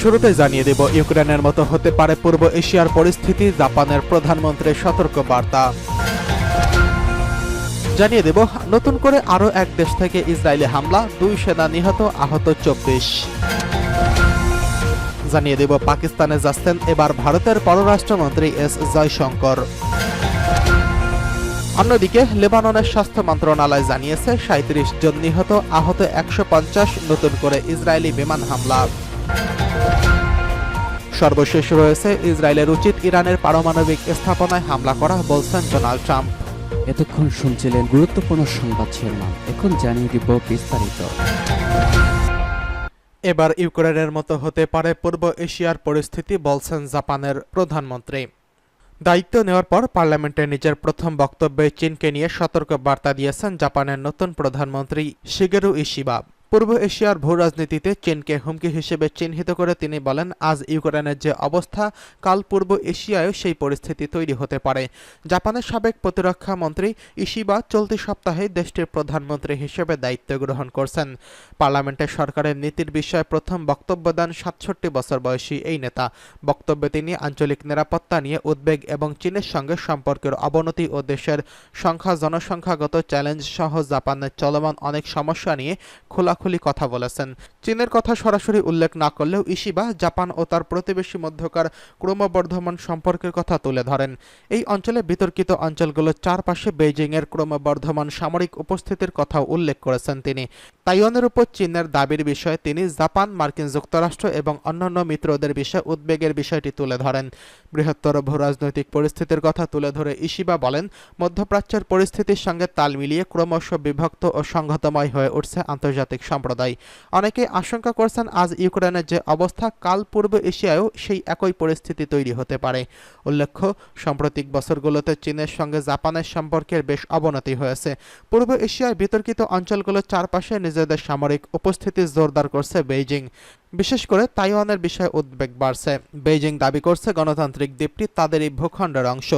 শুরুতে জানিয়ে দেব, ইউক্রেনের মতো হতে পারে পূর্ব এশিয়ার পরিস্থিতি, জাপানের প্রধানমন্ত্রীর সতর্ক বার্তা জানিয়ে দেব, নতুন করে আরও এক দেশ থেকে ইসরায়েলে হামলা, দুই সেনা নিহত, আহত চব্বিশ। জানিয়ে দেব, পাকিস্তানে যাচ্ছেন এবার ভারতের পররাষ্ট্রমন্ত্রী এস জয়শঙ্কর। অন্যদিকে, লেবাননের স্বাস্থ্য মন্ত্রণালয় জানিয়েছে সাঁত্রিশ জন নিহত, আহত একশো পঞ্চাশ নতুন করে ইসরায়েলি বিমান হামলা। সর্বশেষ রয়েছে ইসরায়েলের উচিত ইরানের পারমাণবিক স্থাপনায় হামলা করা বলছেন ডোনাল্ড ট্রাম্প। এতক্ষণ শুনছিলেন গুরুত্বপূর্ণ সংবাদ শিরোনাম। এখন জানিয়ে দিব বিস্তারিত। এবার ইউক্রেনের মতো হতে পারে পূর্ব এশিয়ার পরিস্থিতি বলছেন জাপানের প্রধানমন্ত্রী। দায়িত্ব নেওয়ার পর পার্লামেন্টে নিজের প্রথম বক্তব্যে চীনকে নিয়ে সতর্ক বার্তা দিয়েছেন জাপানের নতুন প্রধানমন্ত্রী শিগেরু ইশিবা। পূর্ব এশিয়ার ভূ রাজনীতিতে চীনকে হুমকি হিসেবে চিহ্নিত করে তিনি বলেন, আজ ইউক্রেনের যে অবস্থা, কাল পূর্ব এশিয়ায়ও সেই পরিস্থিতি তৈরি হতে পারে। জাপানের সাবেক প্রতিরক্ষা মন্ত্রী ইশিবা চলতি সপ্তাহে দেশটির প্রধানমন্ত্রী হিসেবে দায়িত্ব গ্রহণ করছেন। পার্লামেন্টে সরকারের নীতির বিষয়ে প্রথম বক্তব্য দেন সাতষট্টি বছর বয়সী এই নেতা। বক্তব্যে তিনি আঞ্চলিক নিরাপত্তা নিয়ে উদ্বেগ এবং চীনের সঙ্গে সম্পর্কের অবনতি ও দেশের সংখ্যা জনসংখ্যাগত চ্যালেঞ্জ সহ জাপানের চলমান অনেক সমস্যা নিয়ে খোলাখুলি কথা বলেছেন। চীনের কথা সরাসরি উল্লেখ না করলেও ইশিবা, জাপান ও তার প্রতিবেশী মধ্যকার ক্রমবর্ধমান সম্পর্কের কথা তুলে ধরেন। এই অঞ্চলে বিতর্কিত অঞ্চলগুলোর চারপাশে বেইজিংয়ের ক্রমবর্ধমান সামরিক উপস্থিতির কথাও উল্লেখ করেছেন তিনি। তাইওয়ানের উপর চীনের দাবির বিষয়ে তিনি জাপান, মার্কিন যুক্তরাষ্ট্র এবং অন্যান্য মিত্রদের বিষয়ে উদ্বেগের বিষয়টি তুলে ধরেন। বৃহত্তর ভূরাজনৈতিক পরিস্থিতির কথা তুলে ধরে ইশিবা বলেন, মধ্যপ্রাচ্যের পরিস্থিতির সঙ্গে তাল মিলিয়ে ক্রমশ বিভক্ত ও সংঘাতময় হয়ে উঠছে আন্তর্জাতিক সম্প্রদায়। অনেকে আশঙ্কা করছেন আজ ইউক্রেনের যে অবস্থা, কাল পূর্ব এশিয়ায়ও সেই একই পরিস্থিতি তৈরি হতে পারে। উল্লেখ্য, সাম্প্রতিক বছরগুলোতে চীনের সঙ্গে জাপানের সম্পর্কের বেশ অবনতি হয়েছে। পূর্ব এশিয়ায় বিতর্কিত অঞ্চলগুলোর চারপাশে নিজেদের সামরিক উপস্থিতি জোরদার করছে বেইজিং। বিশেষ করে তাইওয়ানের বিষয়ে উদ্বেগ বাড়ছে। বেইজিং দাবি করছে গণতান্ত্রিক দ্বীপটি তাদের এই ভূখণ্ডের অংশ।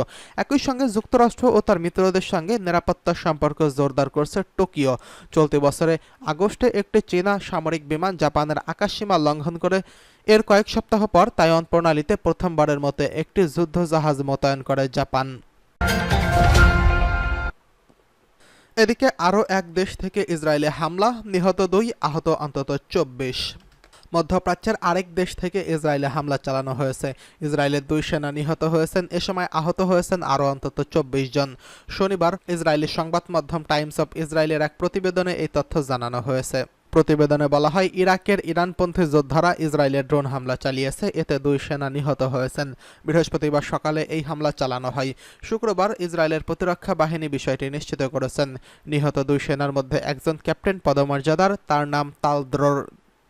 একই সঙ্গে যুক্তরাষ্ট্র ও তার মিত্রদের সঙ্গে নিরাপত্তা সম্পর্ক জোরদার করছে টোকিও। চলতি বছরে আগস্টে একটি চীনা সামরিক বিমান জাপানের আকাশসীমা লঙ্ঘন করে এর কয়েক সপ্তাহ পর তাইওয়ান প্রণালীতে প্রথমবারের মতো একটি যুদ্ধ জাহাজ মোতায়েন করে জাপান। এদিকে আরও এক দেশ থেকে ইসরায়েলে হামলা, নিহত দুই, আহত অন্তত চব্বিশ। মধ্যপ্রাচ্যের আরেক দেশ থেকে ইসরায়েলে হামলা চালানো হয়েছে। ইসরায়েলের দুই সেনা নিহত হয়েছেন। এ সময় আহত হয়েছেন আরও অন্তত চব্বিশ জন। শনিবার ইসরায়েলি সংবাদ মাধ্যম টাইমস অফ ইসরায়েলের এক প্রতিবেদনে এই তথ্য জানানো হয়েছে। প্রতিবেদনে বলা হয়, ইরাকের ইরানপন্থী যোদ্ধারা ইসরায়েলের ড্রোন হামলা চালিয়েছে। এতে দুই সেনা নিহত হয়েছেন। বৃহস্পতিবার সকালে এই হামলা চালানো হয়। শুক্রবার ইসরায়েলের প্রতিরক্ষা বাহিনী বিষয়টি নিশ্চিত করেছেন। নিহত দুই সেনার মধ্যে একজন ক্যাপ্টেন পদমর্যাদার, তার নাম তালদ্রর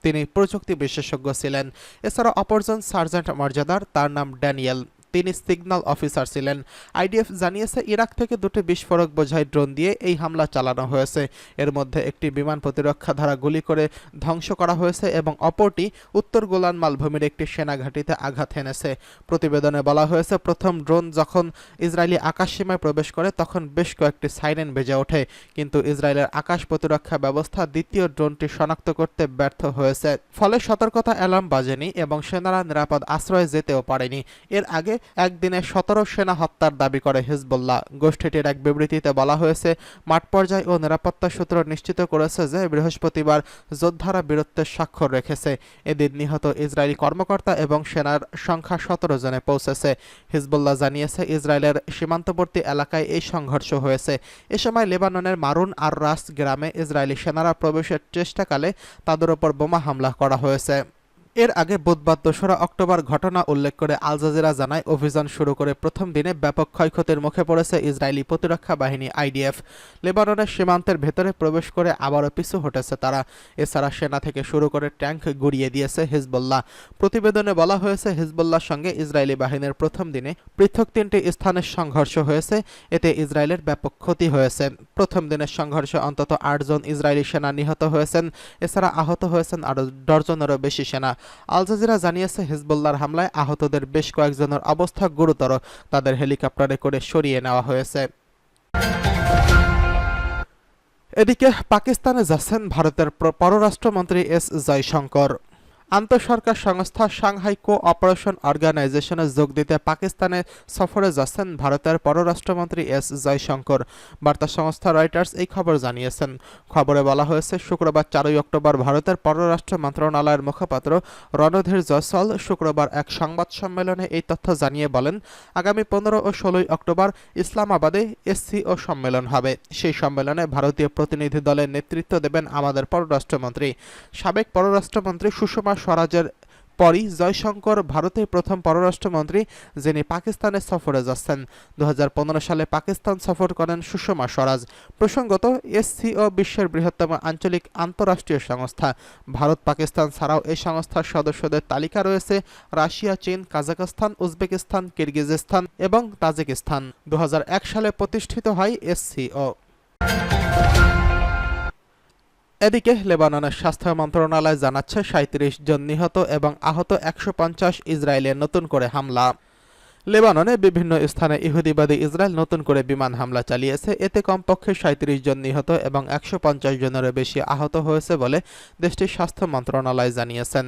তিনি প্রযুক্তি বিশেষজ্ঞ ছিলেন। এছাড়া অপরজন সার্জেন্ট মর্যাদার তার নাম ড্যানিয়েল। তিনি সিগন্যাল অফিসার ছিলেন। আইডিএফ জানিয়েছে, ইরাক থেকে দুটি বিস্ফোরক বোঝাই ড্রোন দিয়ে এই হামলা চালানো হয়েছে। এর মধ্যে একটি বিমান প্রতিরক্ষা ধারা গুলি করে ধ্বংস করা হয়েছে এবং অপরটি উত্তর গোলান মালভূমির একটি সেনাঘাঁটিতে আঘাত হেনেছে। প্রতিবেদনে বলা হয়েছে, প্রথম ড্রোন যখন ইসরায়েলি আকাশসীমায় প্রবেশ করে, তখন বেশ কয়েকটি সাইরেন বেজে ওঠে। কিন্তু ইসরায়েলের আকাশ প্রতিরক্ষা ব্যবস্থা দ্বিতীয় ড্রোনটি শনাক্ত করতে ব্যর্থ হয়েছে। ফলে সতর্কতা অ্যালার্ম বাজেনি এবং সেনারা নিরাপদ আশ্রয়ে যেতেও পারেনি। এর আগে একদিনে সতেরো সেনা হত্যার দাবি করে হিজবুল্লাহ। গোষ্ঠীটির এক বিবৃতিতে বলা হয়েছে, মাঠ পর্যায় ও নিরাপত্তা সূত্র নিশ্চিত করেছে যে বৃহস্পতিবার যোদ্ধারা বীরত্বের স্বাক্ষর রেখেছে। এদিন নিহত ইসরায়েলি কর্মকর্তা এবং সেনার সংখ্যা সতেরো জনে পৌঁছেছে। হিজবুল্লাহ জানিয়েছে, ইসরায়েলের সীমান্তবর্তী এলাকায় এই সংঘর্ষ হয়েছে। এ সময় লেবাননের মারুন আর রাস গ্রামে ইসরায়েলি সেনারা প্রবেশের চেষ্টাকালে তাদের ওপর বোমা হামলা করা হয়েছে। এর আগে বুধবার দোসরা অক্টোবর ঘটনা উল্লেখ করে আল জাজিরা জানায়, অভিযান শুরু করে প্রথম দিনে ব্যাপক ক্ষয়ক্ষতির মুখে পড়েছে ইসরায়েলি প্রতিরক্ষা বাহিনী আইডিএফ। লেবাননের সীমান্তের ভেতরে প্রবেশ করে আবারও পিছু হটেছে তারা। এছাড়া সেনা থেকে শুরু করে ট্যাঙ্ক গুড়িয়ে দিয়েছে হিজবুল্লাহ। প্রতিবেদনে বলা হয়েছে, হিজবুল্লাহর সঙ্গে ইসরায়েলি বাহিনীর প্রথম দিনে পৃথক তিনটি স্থানের সংঘর্ষ হয়েছে। এতে ইসরায়েলের ব্যাপক ক্ষতি হয়েছে। প্রথম দিনের সংঘর্ষে অন্তত আটজন ইসরায়েলি সেনা নিহত হয়েছেন। এছাড়া আহত হয়েছেন আরও ডজনেরও বেশি সেনা। আল জাজিরা জানিয়েছে, হিজবুল্লাহর হামলায় আহতদের বেশ কয়েকজনের অবস্থা গুরুতর। তাদের হেলিকপ্টারে করে সরিয়ে নেওয়া হয়েছে। এদিকে পাকিস্তানে যাচ্ছেন ভারতের পররাষ্ট্রমন্ত্রী এস জয়শঙ্কর। আন্তঃসরকার সংস্থা সাংহাই কো অপারেশন অর্গানাইজেশনে যোগ দিতে পাকিস্তানে সফরে যাচ্ছেন ভারতের পররাষ্ট্রমন্ত্রী এস জয়শঙ্কর। বার্তা সংস্থা রয়টার্স এই খবর জানিয়েছেন। খবরে বলা হয়েছে, শুক্রবার চারই অক্টোবর ভারতের পররাষ্ট্র মন্ত্রণালয়ের মুখপাত্র রণধীর জয়সল শুক্রবার এক সংবাদ সম্মেলনে এই তথ্য জানিয়ে বলেন, আগামী পনেরো ও ষোলোই অক্টোবর ইসলামাবাদে এসসিও সম্মেলন হবে। সেই সম্মেলনে ভারতীয় প্রতিনিধি দলের নেতৃত্ব দেবেন আমাদের পররাষ্ট্রমন্ত্রী। সাবেক পররাষ্ট্রমন্ত্রী সুষমা স্বরাজের পরই জয়শঙ্কর ভারতের প্রথম পররাষ্ট্রমন্ত্রী, যিনি পাকিস্তানে সফরে যাচ্ছেন। দু হাজার পনেরো সালে পাকিস্তান সফর করেন সুষমা স্বরাজ। প্রসঙ্গত এসসিও বিশ্বের বৃহত্তম আঞ্চলিক আন্তঃরাষ্ট্রীয় সংস্থা। ভারত, পাকিস্তান ছাড়াও এই সংস্থার সদস্যদের তালিকা রয়েছে রাশিয়া, চীন কাজাকস্তান উজবেকিস্তান, কিরগিজস্তান এবং তাজিকিস্তান। দু হাজার এক সালে প্রতিষ্ঠিত হয় এসসিও। এদিকে লেবাননের স্বাস্থ্য মন্ত্রণালয় জানাচ্ছে সাঁত্রিশ জন নিহত এবং আহত একশো পঞ্চাশ ইসরায়েলে নতুন করে হামলা। লেবাননে বিভিন্ন স্থানে ইহুদিবাদী ইসরায়েল নতুন করে বিমান হামলা চালিয়েছে। এতে কমপক্ষে সাঁত্রিশ জন নিহত এবং একশো পঞ্চাশ জনেরও বেশি আহত হয়েছে বলে দেশটির স্বাস্থ্য মন্ত্রণালয় জানিয়েছেন।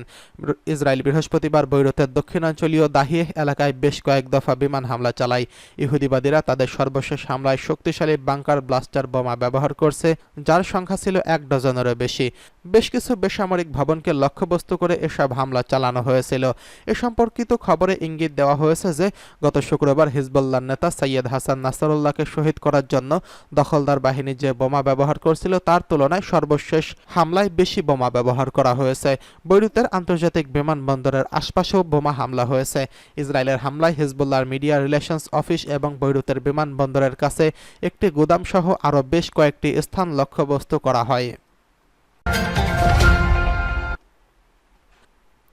ইসরায়েল বৃহস্পতিবার বৈরুতের দক্ষিণাঞ্চলীয় দাহিয়ে এলাকায় বেশ কয়েক দফা বিমান হামলা চালায়। ইহুদিবাদীরা তাদের সর্বশেষ হামলায় শক্তিশালী বাংকার ব্লাস্টার বোমা ব্যবহার করছে, যার সংখ্যা ছিল এক ডজনেরও বেশি। বেশ কিছু বেসামরিক ভবনকে লক্ষ্যবস্তু করে এসব হামলা চালানো হয়েছিল। এ সম্পর্কিত খবরে ইঙ্গিত দেওয়া হয়েছে যে গত শুক্রবার হিজবুল্লাহ নেতা সৈয়দ হাসান নাসরুল্লাহকে শহীদ করার জন্য দখলদার বাহিনী যে বোমা ব্যবহার করছিল, তার তুলনায় সর্বশেষ হামলায় বেশি বোমা ব্যবহার করা হয়েছে। বৈরুতের আন্তর্জাতিক বিমানবন্দরের আশপাশেও বোমা হামলা হয়েছে। ইসরায়েলের হামলায় হিজবুল্লাহর মিডিয়া রিলেশনস অফিস এবং বৈরুতের বিমানবন্দরের কাছে একটি গুদামসহ আরও বেশ কয়েকটি স্থান লক্ষ্যবস্তু করা হয়।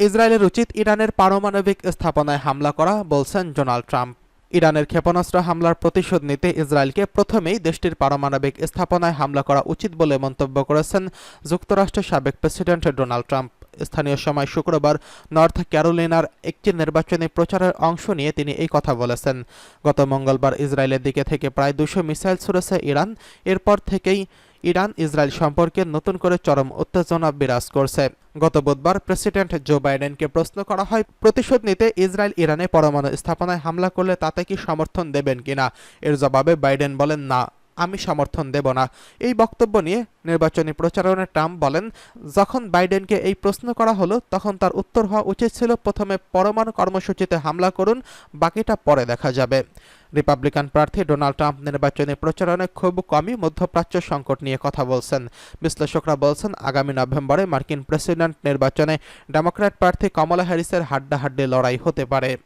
ইসরায়েলের উচিত ইরানের পারমাণবিক স্থাপনায় হামলা করা, বলছেন ডোনাল্ড ট্রাম্প। ইরানের ক্ষেপণাস্ত্র হামলার প্রতিশোধ নিতে ইসরায়েলকে প্রথমেই দেশটির পারমাণবিক স্থাপনায় হামলা করা উচিত বলে মন্তব্য করেছেন যুক্তরাষ্ট্রের সাবেক প্রেসিডেন্ট ডোনাল্ড ট্রাম্প। স্থানীয় সময় শুক্রবার নর্থ ক্যারোলিনার একটি নির্বাচনী প্রচারের অংশ নিয়ে তিনি এই কথা বলেছেন। গত মঙ্গলবার ইসরায়েলের দিকে থেকে প্রায় দুশো মিসাইল ছুড়েছে ইরান। এরপর থেকেই ইরান ইসরায়েল সম্পর্কে নতুন করে চরম উত্তেজনা বিরাজ করছে। গত বুধবার প্রেসিডেন্ট জো বাইডেনকে প্রশ্ন করা হয়, প্রতিশোধ নিতে ইসরায়েল ইরানে পরমাণু স্থাপনায় হামলা করলে তাতে কি সমর্থন দেবেন কিনা? এর জবাবে বাইডেন বলেন, না। আমি সমর্থন দেব না। এই বক্তব্য নিয়ে নির্বাচনী প্রচারণে ট্রাম্প বলেন, যখন বাইডেনকে এই প্রশ্ন করা হলো, তখন তার উত্তর হওয়া উচিত ছিল, প্রথমে পরমাণু কর্মসূচিতে হামলা করুন, বাকিটা পরে দেখা যাবে। রিপাবলিকান প্রার্থী ডোনাল্ড ট্রাম্প নির্বাচনী প্রচারণে খুব কমই মধ্যপ্রাচ্য সংকট নিয়ে কথা বলছেন। বিশ্লেষকরা বলছেন, আগামী নভেম্বরে মার্কিন প্রেসিডেন্ট নির্বাচনে ডেমোক্র্যাট প্রার্থী কমলা হ্যারিসের হাড্ডাহাড্ডি লড়াই হতে পারে।